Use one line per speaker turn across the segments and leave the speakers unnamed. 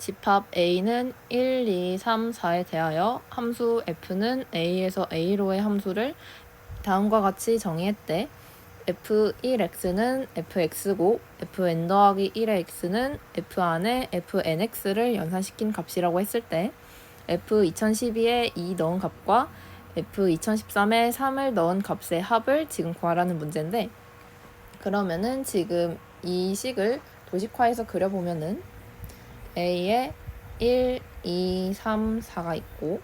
집합 a는 1, 2, 3, 4에 대하여 함수 f는 a에서 a로의 함수를 다음과 같이 정의했대. f1x는 fx고 fn 더하기 1의 x는 f 안에 fnx를 연산시킨 값이라고 했을 때 f2012에 2 넣은 값과 f2013에 3을 넣은 값의 합을 지금 구하라는 문제인데 그러면은 지금 이 식을 도식화해서 그려보면은 A에 1, 2, 3, 4가 있고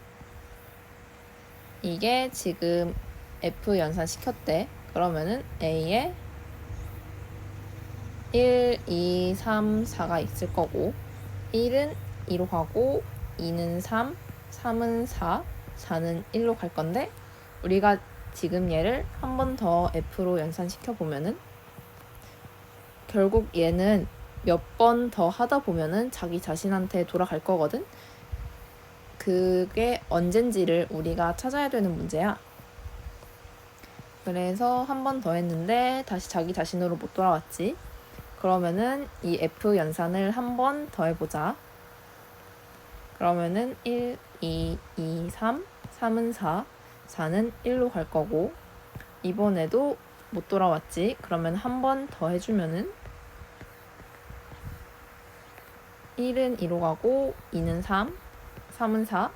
이게 지금 F 연산시켰대. 그러면은 A에 1, 2, 3, 4가 있을 거고 1은 2로 가고 2는 3, 3은 4, 4는 1로 갈 건데 우리가 지금 얘를 한 번 더 F로 연산시켜 보면은 결국 얘는 몇 번 더 하다 보면은 자기 자신한테 돌아갈 거거든. 그게 언젠지를 우리가 찾아야 되는 문제야. 그래서 한 번 더 했는데 다시 자기 자신으로 못 돌아왔지. 그러면은 이 F 연산을 한 번 더 해보자. 그러면은 1, 2, 2, 3, 3은 4, 4는 1로 갈 거고 이번에도 못 돌아왔지. 그러면 한 번 더 해주면은 1은 2로 가고 2는 3, 3은 4,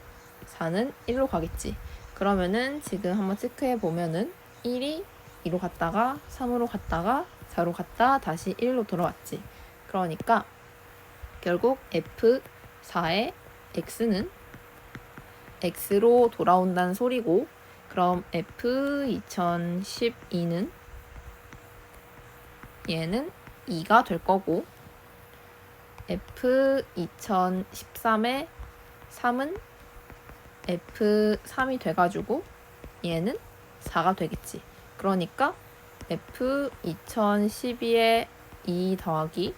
4는 1로 가겠지. 그러면은 지금 한번 체크해 보면은 1이 2로 갔다가 3으로 갔다가 4로 갔다 다시 1로 돌아왔지. 그러니까 결국 F4의 X는 X로 돌아온다는 소리고 그럼 F2012는 얘는 2가 될 거고 F2013의 3은 F3이 돼가지고 얘는 4가 되겠지. 그러니까 F2012의 2 더하기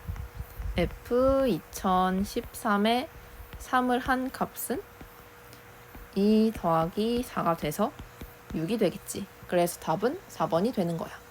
F2013의 3을 한 값은 2 더하기 4가 돼서 6이 되겠지. 그래서 답은 4번이 되는 거야.